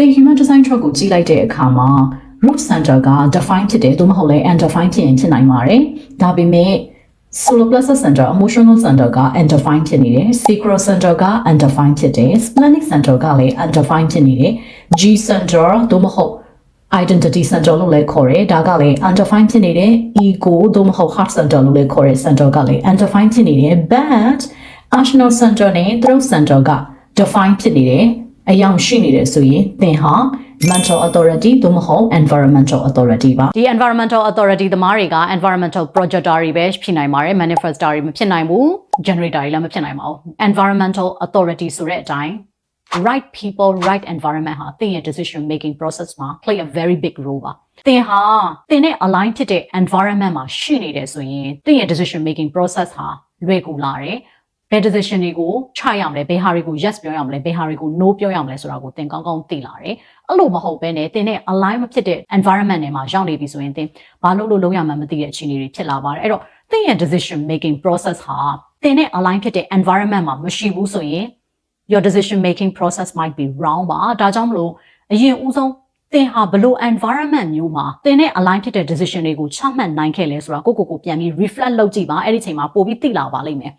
သင် human design chart ကိုကြည့်လိုက်တဲ့အခါမှာ root center က define ဖြစ်တယ်သို့မဟုတ်လဲ undefine ဖြစ်ရင်ဖြစ်နိုင်ပါတယ်ဒါပေမဲ့ solar plexus center emotional center က undefined ဖြစ်နေတယ် sacral center က undefined ဖြစ်တယ် splenic center ကလည်း undefined ဖြစ်နေတယ် g center သို့မဟုတ် identity center လို့လည်းခေါ်တယ်ဒါကလည်း undefined ဖြစ်နေတယ် ego သို့မဟုတ် heart center လို့လည်းခေါ်တဲ့ center ကလည်း undefined ဖြစ်နေတယ် but national center နဲ့ throat center က define ဖြစ်နေတယ် အယောင်ရှိနေတယ်ဆိုရင်သင်ဟာ mental authority သို့မဟုတ် environmental authority ပါဒီ environmental authority သမားတွေက environmental projector တွေပဲဖြစ်နိုင်ပါတယ် manifestor တွေမဖြစ်နိုင်ဘူး generator တွေလည်းမဖြစ်နိုင်ပါဘူး environmental authority ဆိုတဲ့အတိုင်း right people right environment ဟာသင်ရဲ့ decision making process မှာ play a very big role ပါသင်ဟာသင်နဲ့ align ဖြစ်တဲ့ environment မှာရှိနေတယ်ဆိုရင်သင်ရဲ့ decision making process ဟာလွယ်ကူလာတယ်ဘ ယ် decision တွေကိုချရအောင်လဲဘယ်ဟာတွေကို yes ပြောရအောင်လဲဘယ်ဟာတွေကို no ပြောရအောင်လဲဆိုတာကိုသင်ကောင်းကောင်းသိလာတယ်အဲ့လိုမဟုတ်ဘဲနဲ့သင်နဲ့ align မဖြစ်တဲ့ environment တွေမှာရောက်နေပြီဆိုရင်သင်ဘာလို့လို့လုံးရမှန်းမသိတဲ့အခြေအနေတွေဖြစ်လာပါတယ်အဲ့တော့သင်ရဲ့ decision making process ဟာသင်နဲ့ align ဖြစ်တဲ့ environment မှာမရှိဘူးဆိုရင် your decision making process might be wrong ပါဒါကြောင့်မလို့အရင်ဦးဆုံးသင်ဟာဘလို့ environment မျိုးမှာသင်နဲ့ align ဖြစ်တဲ့ decision တွေကိုချမှတ်နိုင်ခဲ့လဲဆိုတာကိုကိုကိုကိုပြန်ပြီး reflect လုပ်ကြည့်ပါအဲ့ဒီချိန်မှာပို့ပြီးသိလာပါလိမ့်မယ်